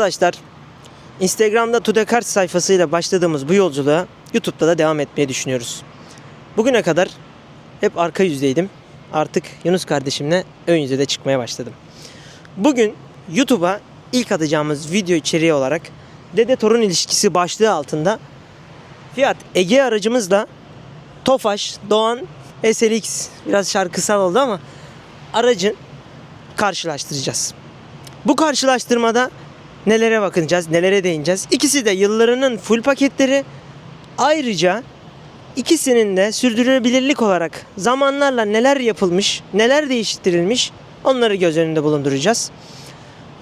Arkadaşlar Instagram'da Tudekart sayfasıyla başladığımız bu yolculuğa YouTube'da da devam etmeyi düşünüyoruz. Bugüne kadar hep arka yüzdeydim. Artık Yunus kardeşimle ön yüze de çıkmaya başladım. Bugün YouTube'a ilk atacağımız video içeriği olarak dede torun ilişkisi başlığı altında Fiat Ege aracımızla Tofaş Doğan SLX biraz şarkısal oldu ama aracın karşılaştıracağız. Bu karşılaştırmada nelere bakacağız, nelere değineceğiz. İkisi de yıllarının full paketleri. Ayrıca ikisinin de sürdürülebilirlik olarak zamanlarla neler yapılmış, neler değiştirilmiş onları göz önünde bulunduracağız.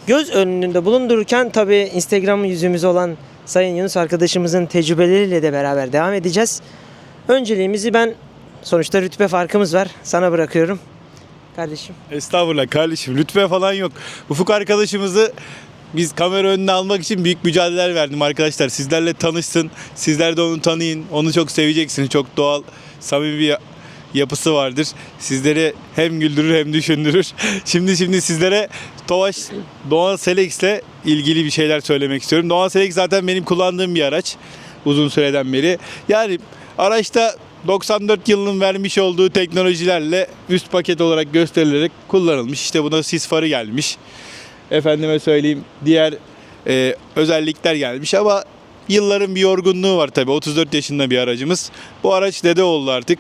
Göz önünde bulundururken tabi Instagram yüzümüz olan Sayın Yunus arkadaşımızın tecrübeleriyle de beraber devam edeceğiz. Önceliğimizi ben sonuçta rütbe farkımız var. Sana bırakıyorum. Kardeşim. Estağfurullah kardeşim lütfen falan yok. Ufuk arkadaşımızı biz kamera önüne almak için büyük mücadeleler verdim arkadaşlar. Sizlerle tanışsın. Sizler de onu tanıyın. Onu çok seveceksiniz. Çok doğal, samimi bir yapısı vardır. Sizleri hem güldürür hem düşündürür. Şimdi şimdi sizlere Tovaş Doğan Selex'le ilgili bir şeyler söylemek istiyorum. Doğan Selex zaten benim kullandığım bir araç. Uzun süreden beri. Yani araçta 94 yılının vermiş olduğu teknolojilerle üst paket olarak gösterilerek kullanılmış. İşte buna sis farı gelmiş. Efendime söyleyeyim diğer e, özellikler gelmiş ama yılların bir yorgunluğu var tabii. 34 yaşında bir aracımız. Bu araç dede oldu artık.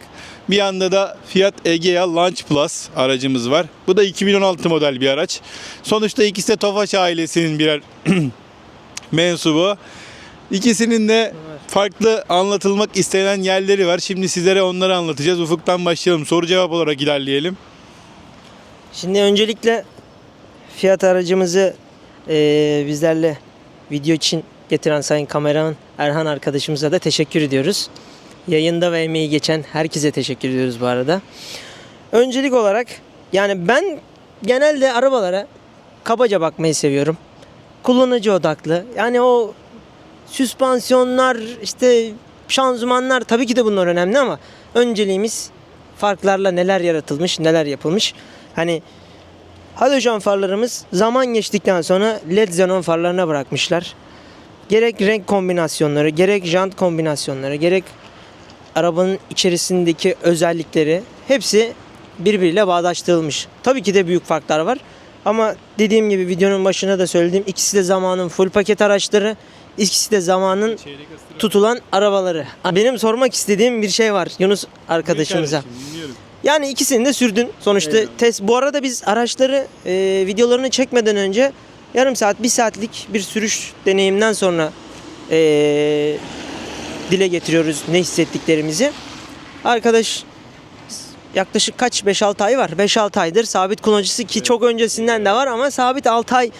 Bir yanda da Fiat Egea Launch Plus aracımız var. Bu da 2016 model bir araç. Sonuçta ikisi de Tofaş ailesinin birer mensubu. İkisinin de farklı anlatılmak istenen yerleri var. Şimdi sizlere onları anlatacağız. Ufuk'tan başlayalım. Soru cevap olarak ilerleyelim. Şimdi öncelikle fiyat aracımızı eee, bizlerle video için getiren sayın kameraman Erhan arkadaşımıza da teşekkür ediyoruz. Yayında ve emeği geçen herkese teşekkür ediyoruz bu arada. Öncelik olarak yani ben genelde arabalara kabaca bakmayı seviyorum. Kullanıcı odaklı. Yani o süspansiyonlar işte şanzımanlar tabii ki de bunlar önemli ama önceliğimiz farklarla neler yaratılmış, neler yapılmış. Hani halojen farlarımız zaman geçtikten sonra led xenon farlarına bırakmışlar. Gerek renk kombinasyonları, gerek jant kombinasyonları, gerek arabanın içerisindeki özellikleri hepsi birbiriyle bağdaştırılmış. Tabii ki de büyük farklar var. Ama dediğim gibi videonun başına da söylediğim ikisi de zamanın full paket araçları. ikisi de zamanın tutulan arabaları. Benim sormak istediğim bir şey var Yunus arkadaşımıza. Yani ikisini de sürdün. Sonuçta Eyvallah. test. Bu arada biz araçları e, videolarını çekmeden önce yarım saat, bir saatlik bir sürüş deneyimden sonra e, dile getiriyoruz ne hissettiklerimizi. Arkadaş yaklaşık kaç 5-6 ay var. 5-6 aydır sabit kullanıcısı ki çok öncesinden de var ama sabit 6 ay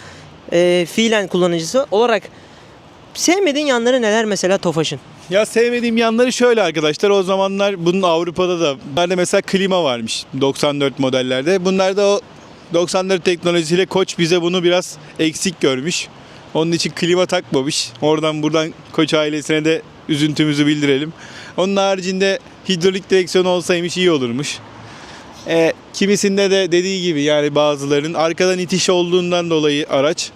e, fiilen kullanıcısı olarak sevmediğin yanları neler mesela Tofaş'ın? Ya sevmediğim yanları şöyle arkadaşlar. O zamanlar bunun Avrupa'da da bunlarda mesela klima varmış 94 modellerde. Bunlarda o 94 teknolojisiyle Koç bize bunu biraz eksik görmüş. Onun için klima takmamış. Oradan buradan Koç ailesine de üzüntümüzü bildirelim. Onun haricinde hidrolik direksiyon olsaymış iyi olurmuş. E, kimisinde de dediği gibi yani bazılarının arkadan itiş olduğundan dolayı araç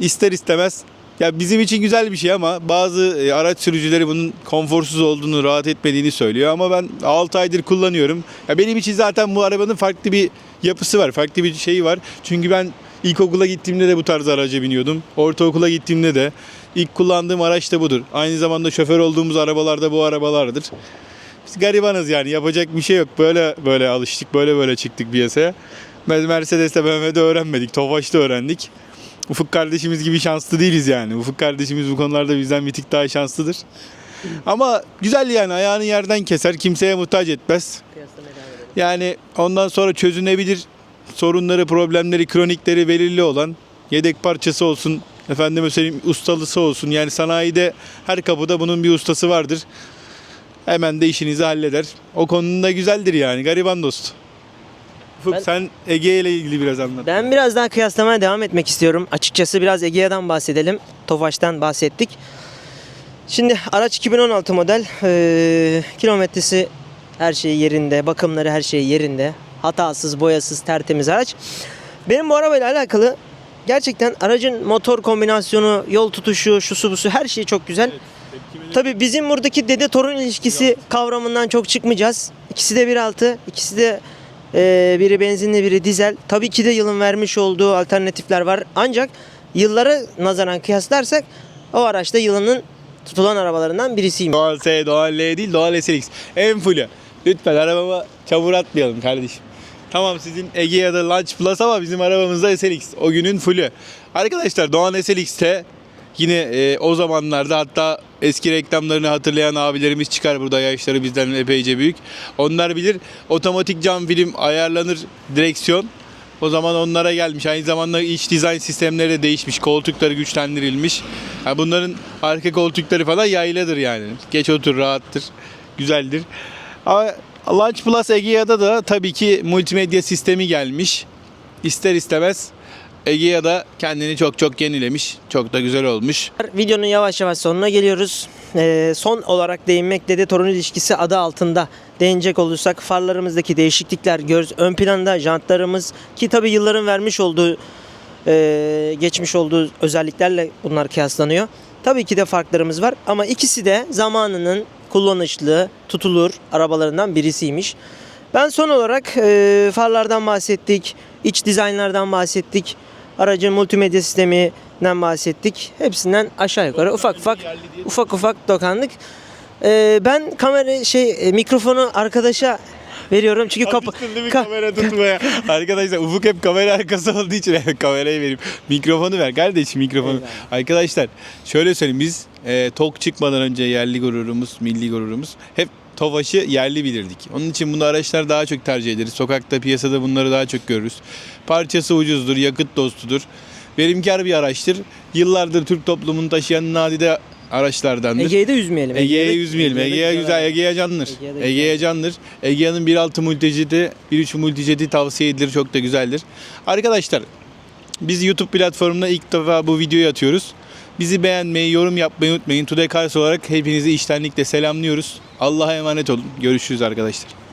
ister istemez ya bizim için güzel bir şey ama bazı e, araç sürücüleri bunun konforsuz olduğunu, rahat etmediğini söylüyor ama ben 6 aydır kullanıyorum. Ya benim için zaten bu arabanın farklı bir yapısı var, farklı bir şeyi var. Çünkü ben ilkokula gittiğimde de bu tarz araca biniyordum. Ortaokula gittiğimde de ilk kullandığım araç da budur. Aynı zamanda şoför olduğumuz arabalar da bu arabalardır. Biz garibanız yani yapacak bir şey yok. Böyle böyle alıştık, böyle böyle çıktık piyasaya. Mercedes'te BMW'de öğrenmedik, Tofaş'ta öğrendik. Ufuk kardeşimiz gibi şanslı değiliz yani. Ufuk kardeşimiz bu konularda bizden bir tık daha şanslıdır. Ama güzel yani ayağını yerden keser, kimseye muhtaç etmez. Yani ondan sonra çözünebilir sorunları, problemleri, kronikleri belirli olan yedek parçası olsun, efendime söyleyeyim ustalısı olsun. Yani sanayide her kapıda bunun bir ustası vardır. Hemen de işinizi halleder. O konuda güzeldir yani gariban dost. Ufuk Ben- sen Ege ile ilgili biraz anlat. Ben biraz daha kıyaslamaya devam etmek istiyorum. Açıkçası biraz Egea'dan bahsedelim. Tofaş'tan bahsettik. Şimdi araç 2016 model. Ee, kilometresi her şey yerinde. Bakımları her şey yerinde. Hatasız, boyasız, tertemiz araç. Benim bu arabayla alakalı gerçekten aracın motor kombinasyonu, yol tutuşu, şusu busu her şey çok güzel. Tabii bizim buradaki dede torun ilişkisi kavramından çok çıkmayacağız. İkisi de 1.6, ikisi de e, biri benzinli biri dizel. Tabii ki de yılın vermiş olduğu alternatifler var. Ancak yıllara nazaran kıyaslarsak o araçta yılının tutulan arabalarından birisiymiş. Doğal S, Doğal L değil, Doğal SLX. En fullü. Lütfen arabama çamur atmayalım kardeşim. Tamam sizin Egea'da Launch Plus ama bizim arabamızda SLX. O günün fullü. Arkadaşlar Doğan SLX'te yine e, o zamanlarda hatta eski reklamlarını hatırlayan abilerimiz çıkar burada yaşları bizden epeyce büyük. Onlar bilir otomatik cam film ayarlanır direksiyon. O zaman onlara gelmiş. Aynı zamanda iç dizayn sistemleri de değişmiş. Koltukları güçlendirilmiş. Ha bunların arka koltukları falan yayladır yani. Geç otur rahattır. Güzeldir. Ama Launch Plus Egea'da da tabii ki multimedya sistemi gelmiş. İster istemez Egea da kendini çok çok yenilemiş. Çok da güzel olmuş. Videonun yavaş yavaş sonuna geliyoruz. Ee, son olarak değinmek dede torun ilişkisi adı altında değinecek olursak farlarımızdaki değişiklikler göz ön planda jantlarımız ki tabi yılların vermiş olduğu e, geçmiş olduğu özelliklerle bunlar kıyaslanıyor. Tabii ki de farklarımız var ama ikisi de zamanının kullanışlı, tutulur arabalarından birisiymiş. Ben son olarak e, farlardan bahsettik, iç dizaynlardan bahsettik, aracın multimedya sisteminden bahsettik. Hepsinden aşağı yukarı ufak ufak ufak ufak dokandık. E, ben kamera şey e, mikrofonu arkadaşa veriyorum çünkü kapı ka- kamera tutmaya? Arkadaşlar Ufuk hep kamera arkası olduğu için kamerayı vereyim. Mikrofonu ver kardeşim mikrofonu. Eyvallah. Arkadaşlar şöyle söyleyeyim biz e, TOK çıkmadan önce yerli gururumuz, milli gururumuz hep Tofaş'ı yerli bilirdik. Onun için bunu araçlar daha çok tercih ederiz. Sokakta piyasada bunları daha çok görürüz. Parçası ucuzdur, yakıt dostudur. Verimkar bir araçtır. Yıllardır Türk toplumunu taşıyan nadide araçlardandır. Ege'yi de üzmeyelim. Ege'ye yüzmeyelim. Ege'de Ege'ye güzel. Ege'ye güzel. Ege'ye candır. Egea'nın 1.6 multijeti, 1.3 multijeti tavsiye edilir. Çok da güzeldir. Arkadaşlar biz YouTube platformuna ilk defa bu videoyu atıyoruz. Bizi beğenmeyi, yorum yapmayı unutmayın. Today Cars olarak hepinizi iştenlikle selamlıyoruz. Allah'a emanet olun. Görüşürüz arkadaşlar.